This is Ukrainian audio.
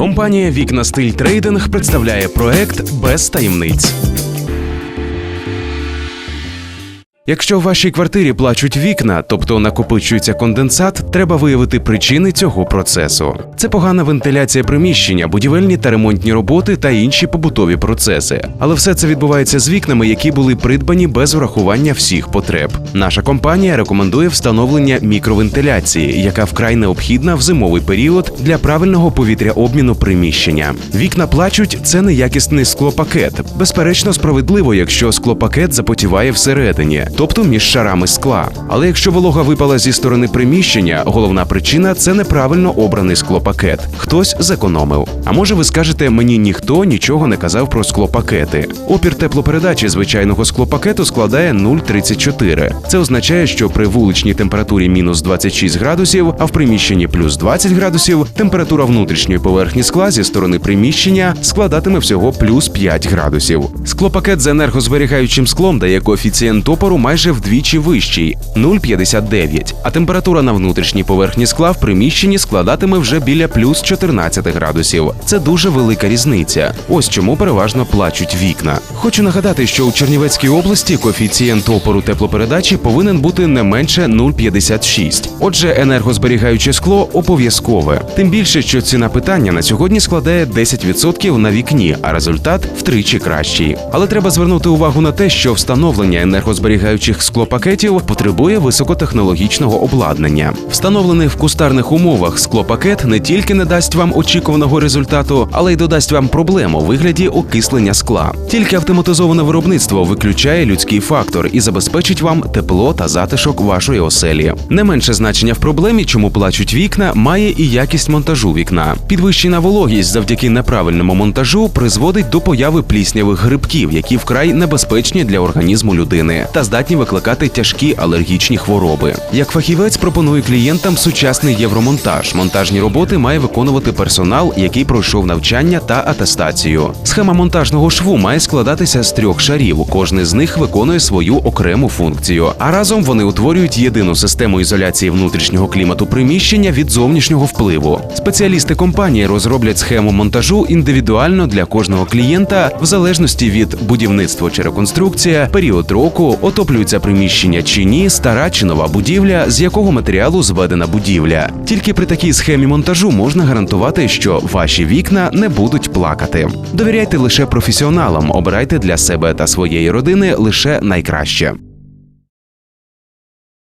Компанія Вікна Стиль Трейдинг представляє проект без таємниць. Якщо в вашій квартирі плачуть вікна, тобто накопичується конденсат, треба виявити причини цього процесу. Це погана вентиляція приміщення, будівельні та ремонтні роботи та інші побутові процеси. Але все це відбувається з вікнами, які були придбані без врахування всіх потреб. Наша компанія рекомендує встановлення мікровентиляції, яка вкрай необхідна в зимовий період для правильного повітряобміну приміщення. Вікна плачуть це неякісний склопакет. Безперечно, справедливо, якщо склопакет запотіває всередині, тобто між шарами скла. Але якщо волога випала зі сторони приміщення, головна причина це неправильно обраний склопакет. Хтось зекономив. А може ви скажете, мені ніхто нічого не казав про склопакети. Опір теплопередачі звичайного склопакету складає 0,34. Це означає, що при вуличній температурі мінус 26 градусів, а в приміщенні плюс 20 градусів, температура внутрішньої поверхні скла зі сторони приміщення складатиме всього плюс 5 градусів. Склопакет з енергозберігаючим склом дає коефіцієнт опору майже вдвічі вищий 0,59, а температура на внутрішній поверхні скла в приміщенні складатиме вже біля плюс 14 градусів. Це дуже велика різниця. Ось чому переважно плачуть вікна. Хочу нагадати, що у Чернівецькій області коефіцієнт опору теплопередачі повинен бути не менше 0,56. Отже, енергозберігаюче скло обов'язкове. Тим більше, що ціна питання на сьогодні складає 10% на вікні, а результат втричі кращий. Але треба звернути увагу на те, що встановлення енергозберігаючих склопакетів потребує високотехнологічного обладнання. Встановлений в кустарних умовах склопакет не тільки не дасть вам очікуваного результату, але й додасть вам проблему у вигляді окислення скла. Тільки автоматизоване виробництво виключає людський фактор і забезпечить вам тепло та затишок вашої оселі. Не менше значення в проблемі, чому плачуть вікна, має і якість монтажу вікна. Підвищена вологість завдяки неправильному монтажу призводить до появи пліснявих грибків, які вкрай небезпечні для організму людини та здатні викликати тяжкі алергічні хвороби. Як фахівець пропонує клієнтам сучасний євромонтаж. Монтажні роботи має виконувати персонал, який пройшов навчання та атестацію. Схема монтажного шву має складатися з трьох шарів. Кожний з них виконує свою окрему функцію, а разом вони утворюють єдину систему ізоляції внутрішнього клімату приміщення від зовнішнього впливу. Спеціалісти компанії розроблять схему монтажу індивідуально для кожного клієнта в залежності від будівництва чи реконструкція, період року, отоплюється приміщення чи ні, стара чи нова будівля, з якого матеріалу зведена будівля. Тільки при такій схемі монтажу можна гарантувати, що ваші вікна не будуть плакати. Довіряйте лише професіоналам, обирайте для себе та своєї родини лише найкраще.